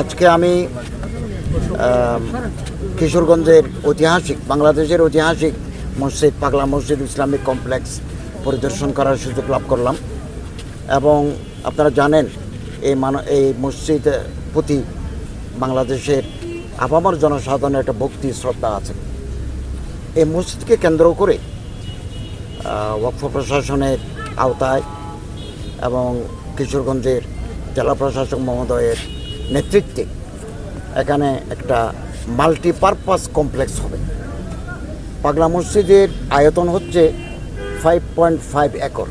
আজকে আমি কিশোরগঞ্জের ঐতিহাসিক, বাংলাদেশের ঐতিহাসিক মসজিদ, পাগলা মসজিদ ইসলামিক কমপ্লেক্স পরিদর্শন করার সুযোগ লাভ করলাম। এবং আপনারা জানেন, এই মান, এই মসজিদের প্রতি বাংলাদেশের আপামর জনসাধারণের একটা ভক্তি শ্রদ্ধা আছে। এই মসজিদকে কেন্দ্র করে ওয়াকফ প্রশাসনের আওতায় এবং কিশোরগঞ্জের জেলা প্রশাসক মহোদয়ের নেতৃত্বে এখানে একটা মাল্টিপারপাস কমপ্লেক্স হবে। পাগলা মসজিদের আয়তন হচ্ছে ফাইভ পয়েন্ট ফাইভ একর।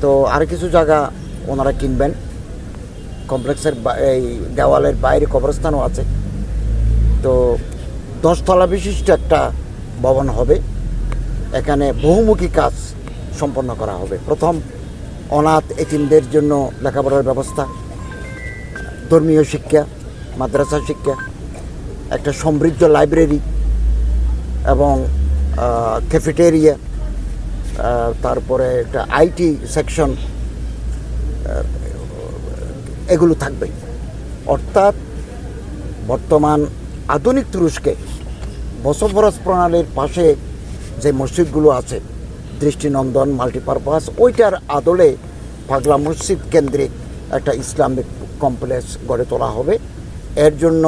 তো আর কিছু জায়গা ওনারা কিনবেন। কমপ্লেক্সের এই দেওয়ালের বাইরে কবরস্থানও আছে। তো দশতলা বিশিষ্ট একটা ভবন হবে। এখানে বহুমুখী কাজ সম্পন্ন করা হবে। প্রথম অনাথ এতিমদের জন্য লেখাপড়ার ব্যবস্থা, ধর্মীয় শিক্ষা, মাদ্রাসা শিক্ষা, একটা সমৃদ্ধ লাইব্রেরি এবং ক্যাফেটেরিয়া তারপরে একটা আইটি সেকশন এগুলো থাকবে। অর্থাৎ বর্তমান আধুনিক তুরস্কে বসফরস প্রণালীর পাশে যে মসজিদগুলো আছে দৃষ্টিনন্দন মাল্টিপারপাস ওইটার আদলে পাগলা মসজিদ কেন্দ্রিক একটা ইসলামিক কমপ্লেক্স গড়ে তোলা হবে। এর জন্য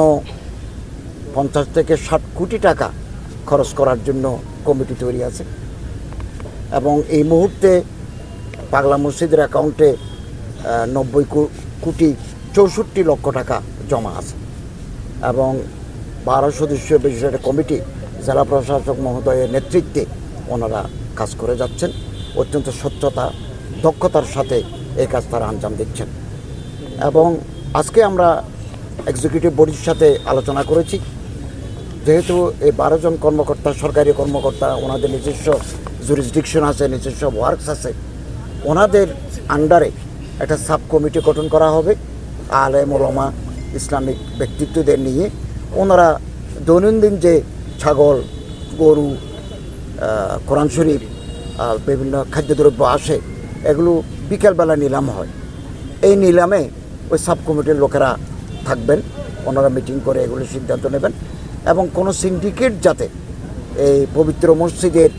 পঞ্চাশ থেকে ষাট কোটি টাকা খরচ করার জন্য কমিটি তৈরি আছে। এবং এই মুহূর্তে পাগলা মসজিদের অ্যাকাউন্টে নব্বই কোটি চৌষট্টি লক্ষ টাকা জমা আছে। এবং বারো সদস্য বিশিষ্ট কমিটি, জেলা প্রশাসক মহোদয়ের নেতৃত্বে ওনারা কাজ করে যাচ্ছেন। অত্যন্ত স্বচ্ছতা, দক্ষতার সাথে এই কাজ তারা আঞ্জাম দিচ্ছেন। এবং আজকে আমরা এক্সিকিউটিভ বডির সাথে আলোচনা করেছি। যেহেতু এই বারো জন কর্মকর্তা, সরকারি কর্মকর্তা, ওনাদের নিজস্ব জুরিসডিকশন আছে, নিজস্ব ওয়ার্কস আছে, ওনাদের আন্ডারে একটা সাব কমিটি গঠন করা হবে আলেম ওলমা ইসলামিক ব্যক্তিত্বদের নিয়ে। ওনারা দৈনন্দিন যে ছাগল, গরু কোরআন শরীফ বিভিন্ন খাদ্যদ্রব্য আসে, এগুলো বিকেলবেলা নিলাম হয়। এই নিলামে ওই সাব কমিটির লোকেরা থাকবেন, ওনারা মিটিং করে এগুলো সিদ্ধান্ত নেবেন এবং কোনো সিন্ডিকেট যাতে এই পবিত্র মসজিদের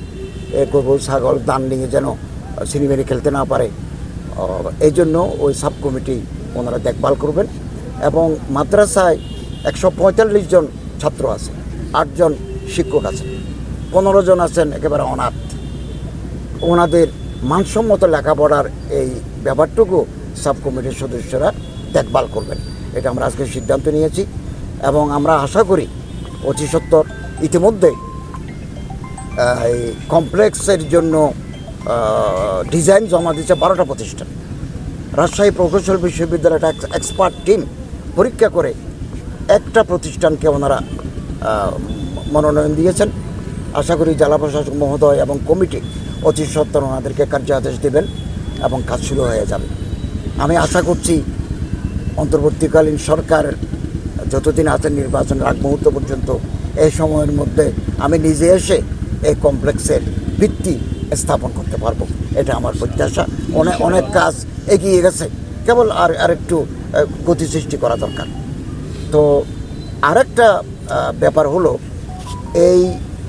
গরু, ছাগল দান নিয়ে যেন সিনেমারি খেলতে না পারে এই জন্য ওই সাব কমিটি ওনারা দেখভাল করবেন এবং মাদ্রাসায় একশো পঁয়তাল্লিশ জন ছাত্র আছে, আটজন শিক্ষক আছে। পনেরো জন আছেন, একেবারে অনাথ। ওনাদের মানসম্মত লেখাপড়ার এই ব্যাপারটুকু সাব কমিটির সদস্যরা দেখভাল করবেন। এটা আমরা আজকে সিদ্ধান্ত নিয়েছি এবং আমরা আশা করি অতি সত্তর ইতিমধ্যে এই কমপ্লেক্সের জন্য ডিজাইন জমা দিচ্ছে বারোটা প্রতিষ্ঠান। রাজশাহী প্রকৌশল বিশ্ববিদ্যালয়ের একটা এক্সপার্ট টিম পরীক্ষা করে একটা প্রতিষ্ঠানকে ওনারা মনোনয়ন দিয়েছেন। আশা করি জেলা প্রশাসক মহোদয় এবং কমিটি অতি সত্তর ওনাদেরকে কার্যাদেশ দেবেন এবং কাজ শুরু হয়ে যাবে। আমি আশা করছি অন্তর্বর্তীকালীন সরকার যতদিন আছেন নির্বাচনের আগ মুহূর্ত পর্যন্ত, এই সময়ের মধ্যে আমি নিজে এসে এই কমপ্লেক্সের ভিত্তি স্থাপন করতে পারব। এটা আমার প্রত্যাশা। অনেক অনেক কাজ এগিয়ে গেছে। কেবল আর আরেকটু গতি সৃষ্টি করা দরকার। তো আরেকটা ব্যাপার হলো, এই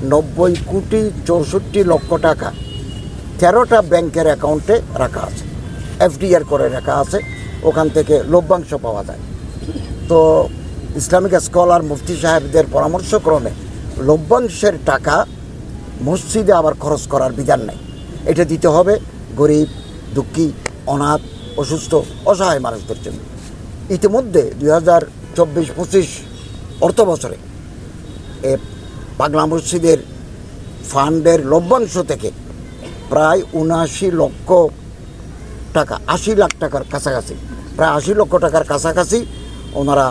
নব্বই কোটি চৌষট্টি লক্ষ টাকা। তেরোটা ব্যাংকের অ্যাকাউন্টে রাখা আছে। এফডিআর করে রাখা আছে। ওখান থেকে লভ্যাংশ পাওয়া যায়। তো ইসলামিক স্কলার মুফতি সাহেবদের পরামর্শক্রমে লভ্যাংশের টাকা মসজিদে আবার খরচ করার বিধান নেই। এটা দিতে হবে গরিব, দুঃখী, অনাথ, অসুস্থ, অসহায় মানুষদের জন্য। ইতিমধ্যে দুই হাজার চব্বিশ পঁচিশ অর্থ বছরে পাগলা মসজিদের ফান্ডের লভ্যাংশ থেকে প্রায় উনআশি লক্ষ টাকা, আশি লাখ টাকার কাছাকাছি, প্রায় আশি লক্ষ টাকার কাছাকাছি ওনারা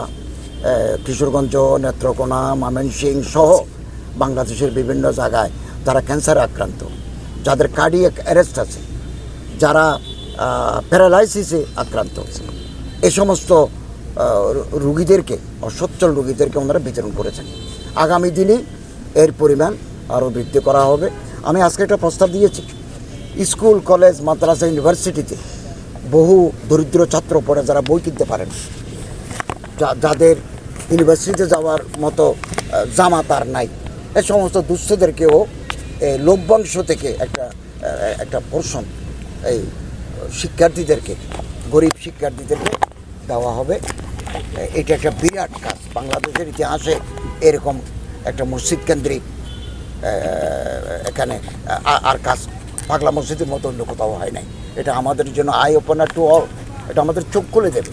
কিশোরগঞ্জ, নেত্রকোনা ময়মনসিং সহ বাংলাদেশের বিভিন্ন জায়গায় যারা ক্যান্সারে আক্রান্ত, যাদের কার্ডিয়াক অ্যারেস্ট আছে, যারা প্যারালাইসিসে আক্রান্ত, এ সমস্ত রুগীদেরকে, অসচ্ছল রুগীদেরকে ওনারা বিতরণ করেছেন। আগামী দিনে এর পরিমাণ আরও বৃদ্ধি করা হবে। আমি আজকে একটা প্রস্তাব দিয়েছি। স্কুল, কলেজ, মাদ্রাসা, ইউনিভার্সিটিতে বহু দরিদ্র ছাত্র পড়ে যারা বই কিনতে পারেন যাদের ইউনিভার্সিটিতে যাওয়ার মতো জামা তার নাই। এ সমস্ত দুস্থদেরকেও এই লভ্যাংশ থেকে একটা একটা পোর্শন এই শিক্ষার্থীদেরকে, গরিব শিক্ষার্থীদেরকে দেওয়া হবে। এটা একটা বিরাট কাজ। বাংলাদেশের ইতিহাসে এরকম একটা মসজিদ কেন্দ্রিক এখানে আর কাজ, পাগলা মসজিদের মতো অন্য কোথাও হয় নাই। এটা আমাদের জন্য আই ওপেনার টু অল এটা আমাদের চোখ খুলে দেবে।